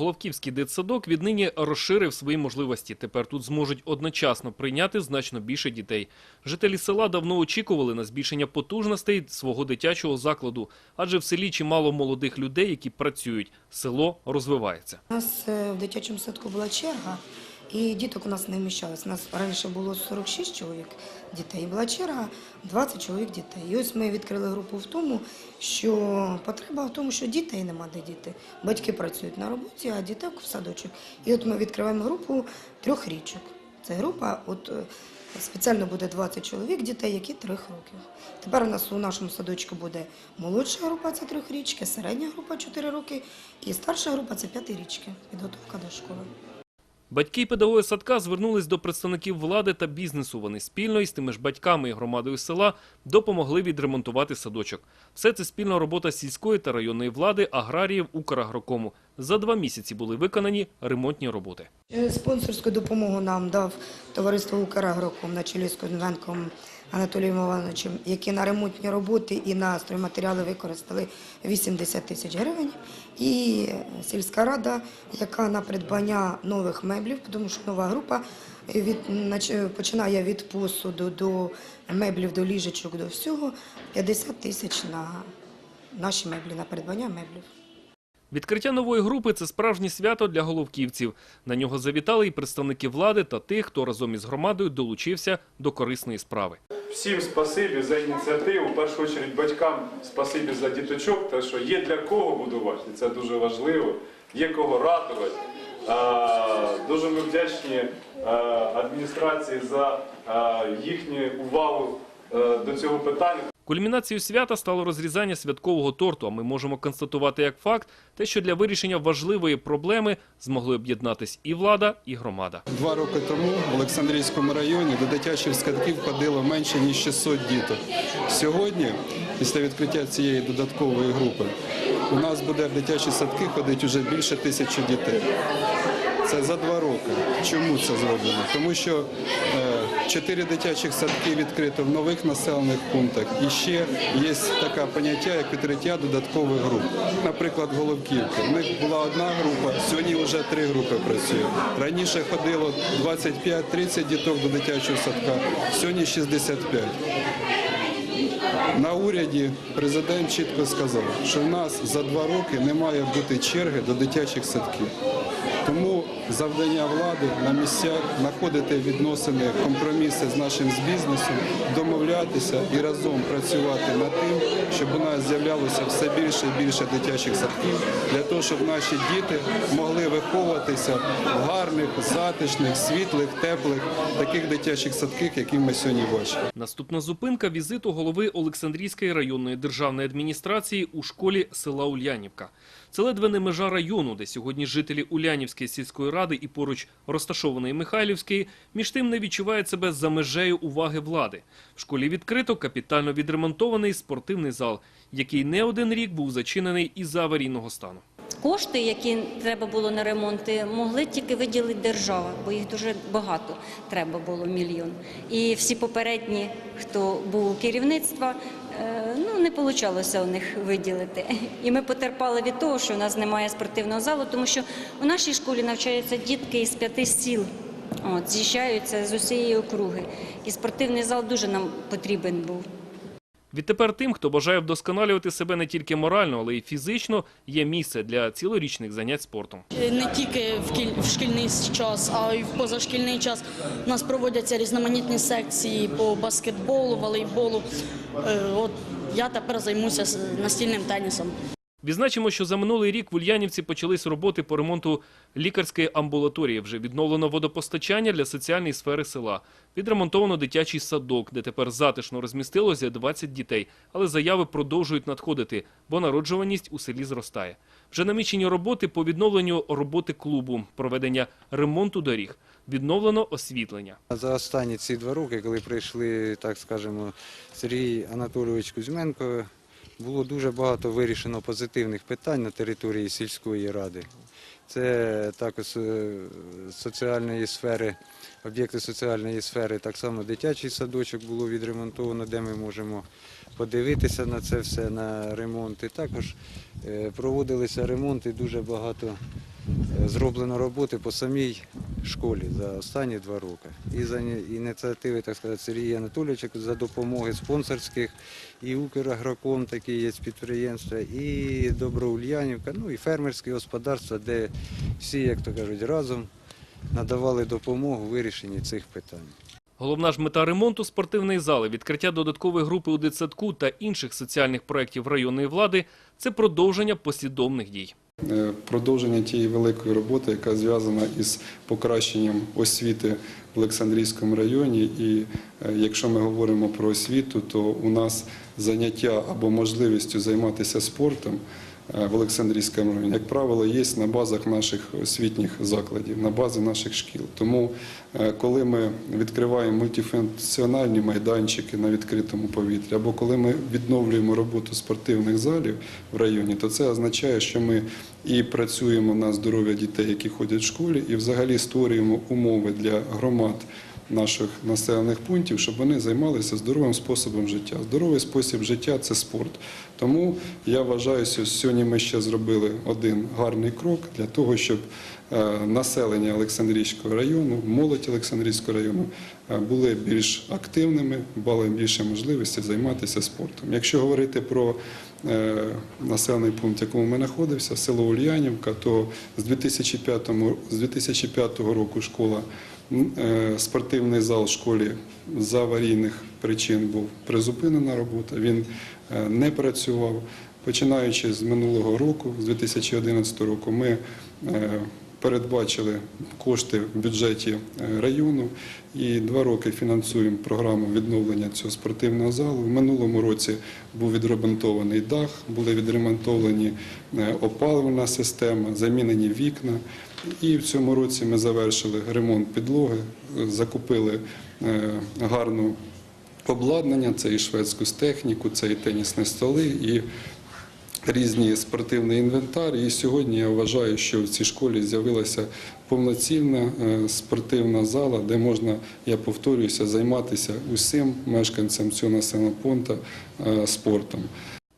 Головківський дитсадок віднині розширив свої можливості. Тепер тут зможуть одночасно прийняти значно більше дітей. Жителі села давно очікували на збільшення потужностей свого дитячого закладу, адже в селі чимало молодих людей, які працюють. Село розвивається. У нас е, в дитячому садку була черга, і діток у нас не вміщалось. У нас раніше було 46 чоловік дітей, була черга 20 чоловік дітей. І ось ми відкрили групу в тому, що потреба в тому, що дітей нема де діти. Батьки працюють на роботі, а дітей в садочок. І от ми відкриваємо групу трьох річок. Це група, от е, спеціально буде 20 чоловік дітей, які трьох років. Тепер у нас у нашому садочку буде молодша група, це трьохрічки, середня група 4 роки, і старша група це п'ятирічки. Підготовка до школи. Батьки і педагоги садка звернулись до представників влади та бізнесу. Вони спільно із тими ж батьками і громадою села допомогли відремонтувати садочок. Все це спільна робота сільської та районної влади, аграріїв, Украгрокому. За два місяці були виконані ремонтні роботи. Е, Спонсорську допомогу нам дав товариство «Украгроком» на чолі з Конвенком Анатолієм Івановичем, які на ремонтні роботи і на стройматеріали використали 80 тисяч гривень. І сільська рада, яка на придбання нових меблів, тому що нова група від, починає від посуду до меблів, до ліжечок, до всього, 50 тисяч на наші меблі, на придбання меблів. Відкриття нової групи це справжнє свято для головківців. На нього завітали і представники влади та тих, хто разом із громадою долучився до корисної справи. Всім спасибі за ініціативу. В першу чергу батькам спасибі за діточок, те, що є для кого будувати, це дуже важливо, є кого радувати. Дуже ми вдячні адміністрації за їхню увагу до цього питання. Кульмінацією свята стало розрізання святкового торту, а ми можемо констатувати як факт те, що для вирішення важливої проблеми змогли об'єднатись і влада, і громада. Два роки тому в Олександрійському районі до дитячих садків ходило менше ніж 600 діток. Сьогодні, після відкриття цієї додаткової групи, у нас буде в дитячі садки ходити вже більше тисячі дітей. Це за два роки. Чому це зроблено? Тому що е, чотири дитячих садки відкрито в нових населених пунктах. І ще є таке поняття, як відкриття додаткових груп. Наприклад, Головківки. У них була одна група, сьогодні вже три групи працює. Раніше ходило 25-30 діток до дитячого садка, сьогодні 65. На уряді президент чітко сказав, що в нас за два роки не має бути черги до дитячих садків. Тому завдання влади на місцях знаходити відносини, компроміси з нашим з бізнесом, домовлятися і разом працювати над тим, щоб у нас з'являлося все більше і більше дитячих садків, для того, щоб наші діти могли виховуватися в гарних, затишних, світлих, теплих таких дитячих садках, які ми сьогодні бачимо. Наступна зупинка – візиту голови Олександрійської районної державної адміністрації у школі села Ульянівка. Це ледве не межа району, де сьогодні жителі Улянівської сільської ради і поруч розташованої Михайлівської між тим не відчувають себе за межею уваги влади. В школі відкрито капітально відремонтований спортивний зал, який не один рік був зачинений із-за аварійного стану. Кошти, які треба було на ремонти, могли тільки виділити держава, бо їх дуже багато треба було мільйон. І всі попередні, хто був у керівництва, ну не вийшло у них виділити. І ми потерпали від того, що у нас немає спортивного залу, тому що у нашій школі навчаються дітки із п'яти сіл. От, з'їжджаються з усієї округи. І спортивний зал дуже нам потрібен був. Відтепер тим, хто бажає вдосконалювати себе не тільки морально, але й фізично, є місце для цілорічних занять спортом. не тільки в кіль- в шкільний час, а й в позашкільний час. У нас проводяться різноманітні секції по баскетболу, волейболу. Е, От я тепер займуся настільним тенісом. Відзначимо, що за минулий рік в Ульянівці почались роботи по ремонту лікарської амбулаторії. Вже відновлено водопостачання для соціальної сфери села. Відремонтовано дитячий садок, де тепер затишно розмістилося 20 дітей. Але заяви продовжують надходити, бо народжуваність у селі зростає. Вже намічені роботи по відновленню роботи клубу, проведення ремонту доріг, відновлено освітлення. За останні ці два роки, коли прийшли, так скажемо, Сергій Анатолійович Кузьменко, було дуже багато вирішено позитивних питань на території сільської ради. Це також е, соціальної сфери, об'єкти соціальної сфери, так само дитячий садочок було відремонтовано, де ми можемо подивитися на це все, на ремонти. Також е, проводилися ремонти дуже багато зроблено роботи по самій школі за останні два роки. І за ініціативи, так сказати, Сергія Анатолійовича за допомоги спонсорських, і Украгроком такі є підприємства, і Доброульянівка, ну і фермерські господарства, де всі, як то кажуть, разом надавали допомогу в вирішенні цих питань. Головна ж мета ремонту спортивної зали, відкриття додаткової групи у дитсадку та інших соціальних проєктів районної влади – це продовження послідовних дій. Е, продовження тієї великої роботи, яка зв'язана із покращенням освіти в Олександрійському районі. І е, якщо ми говоримо про освіту, то у нас заняття або можливістю займатися спортом в Олександрійському районі, як правило, є на базах наших освітніх закладів, на базі наших шкіл. Тому, е, коли ми відкриваємо мультифункціональні майданчики на відкритому повітрі, або коли ми відновлюємо роботу спортивних залів в районі, то це означає, що ми і працюємо на здоров'я дітей, які ходять в школі, і взагалі створюємо умови для громад наших населених пунктів, щоб вони займалися здоровим способом життя. Здоровий спосіб життя це спорт. Тому я вважаю, що сьогодні ми ще зробили один гарний крок для того, щоб е, населення Олександрійського району, молодь Олександрійського району е, були більш активними, мали більше можливості займатися спортом. Якщо говорити про е, населений пункт, в якому ми знаходився, село Ульянівка, то з 2005, ро- з 2005 року школа, спортивний зал в школі з аварійних причин був призупинена робота, він е, не працював. Починаючи з минулого року, з 2011 року, ми е, передбачили кошти в бюджеті е, району і два роки фінансуємо програму відновлення цього спортивного залу. В минулому році був відремонтований дах, були відремонтовані е, опалювальна система, замінені вікна. І в цьому році ми завершили ремонт підлоги, е, закупили гарну обладнання, це і шведську техніку, це і тенісні столи, і різні спортивний інвентар. І сьогодні я вважаю, що в цій школі з'явилася повноцінна е, спортивна зала, де можна, я повторююся, займатися усім мешканцям цього населеного пункту е, спортом.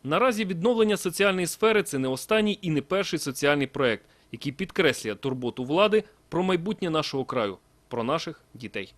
Наразі відновлення соціальної сфери – це не останній і не перший соціальний проєкт, який підкреслює турботу влади про майбутнє нашого краю, про наших дітей.